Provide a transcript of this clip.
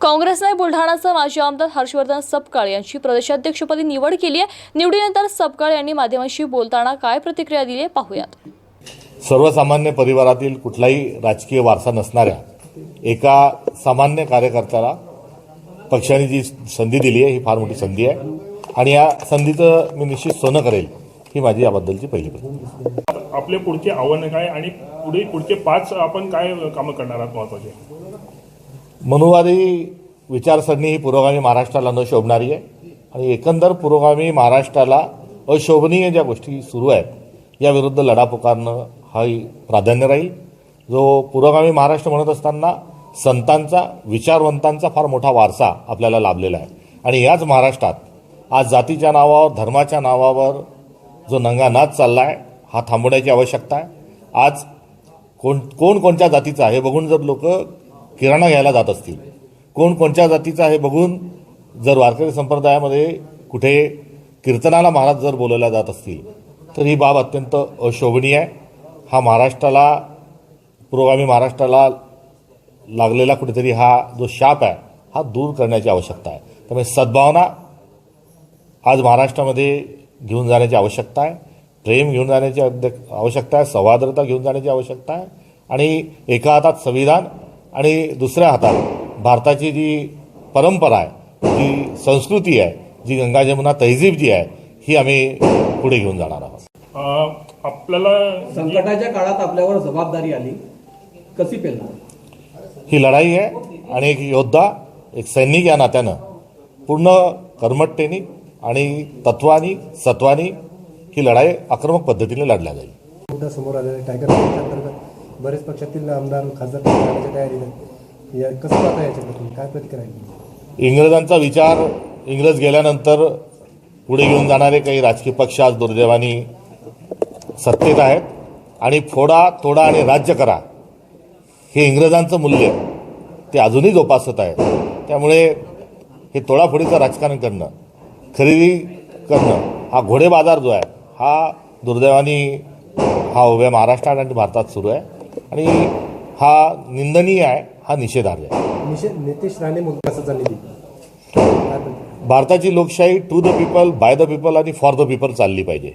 काँग्रेसने बुलढाणाचे माजी आमदार हर्षवर्धन सपकाळ यांची प्रदेशाध्यक्षपदी निवड केली आहे. निवडीनंतर सपकाळ यांनी माध्यमांशी बोलताना काय प्रतिक्रिया दिली आहे पाहूयात. सर्वसामान्य परिवारातील कुठलाही राजकीय वारसा नसणाऱ्या एका सामान्य कार्यकर्त्याला पक्षाने जी संधी दिली आहे ही फार मोठी संधी आहे. आणि या संधीचं मी निश्चित सोनं करेल ही माझी याबद्दलची पहिली प्रतिक्रिया. आपले पुढचे आव्हानं काय आणि पुढे पुढचे पाच आपण काय कामं करणार आहात महत्त्वाचे? मनुवादी विचारसरणी ही पुरोगामी महाराष्ट्राला न शोभणारी आहे. आणि एकंदर पुरोगामी महाराष्ट्राला अशोभनीय ज्या गोष्टी सुरू आहेत याविरुद्ध लढा पुकारणं हाही प्राधान्य राहील. जो पुरोगामी महाराष्ट्र म्हणत असताना संतांचा विचारवंतांचा फार मोठा वारसा आपल्याला लाभलेला आहे. आणि याच महाराष्ट्रात आज जातीच्या नावावर धर्माच्या नावावर जो नंगानाच चालला आहे हा थांबवण्याची आवश्यकता आहे. आज कोण कोण कोणत्या जातीचा हे बघून जर लोक किराणा घ्यायला जात असतील. कोण कोणत्या जातीचा आहे बघून जर वारकरी संप्रदायामध्ये कुठे कीर्तनाला महाराज जर बोलवल्या जात असतील तर ही बाब अत्यंत अशोभनीय आहे. हा महाराष्ट्राला पुरोगामी महाराष्ट्राला लागलेला कुठेतरी हा जो शाप आहे हा दूर करण्याची आवश्यकता आहे. त्यामुळे सद्भावना आज महाराष्ट्रामध्ये घेऊन जाण्याची आवश्यकता आहे. प्रेम घेऊन जाण्याची आवश्यकता आहे. सौहार्द्रता घेऊन जाण्याची आवश्यकता आहे. आणि एका हातात संविधान आणि दुसऱ्या हातात भारताची जी परंपरा आहे जी संस्कृती आहे जी गंगा जमुना तहजीब जी आहे ही आम्ही पुढे घेऊन जाणार आहोत. आपल्याला संकटाच्या काळात आपल्यावर जबाबदारी आली. कशी पेलणार? ही लढाई आहे आणि एक योद्धा एक सैनिक या नात्यानं पूर्ण कर्मठतेने आणि तत्वानी सत्वानी ही लढाई आक्रमक पद्धतीने लढल्या जाईल. समोर आलेला. टायगर अंतर्गत? बरेच पक्षातील आमदार खासदार करण्याच्या या कसं पाहता याच्याकडे काय प्रतिक्रिया इंग्रजांचा विचार इंग्रज गेल्यानंतर पुढे घेऊन जाणारे काही राजकीय पक्ष आज दुर्दैवानी सत्तेत आहेत. आणि फोडा तोडा आणि राज्य करा हे इंग्रजांचं मूल्य ते अजूनही जोपासत आहे त्यामुळे हे तोडाफोडीचं राजकारण करणं खरेदी करणं हा घोडे बाजार जो आहे हा दुर्दैवानी हा उभ्या महाराष्ट्रात आणि भारतात सुरू आहे. आणि हा निंदनीय आहे हा निषेधार्ह आहे निषेध नितेश राणे विकासाचा निधी? भारताची लोकशाही to the people by the people आणि फॉर द पीपल चालली पाहिजे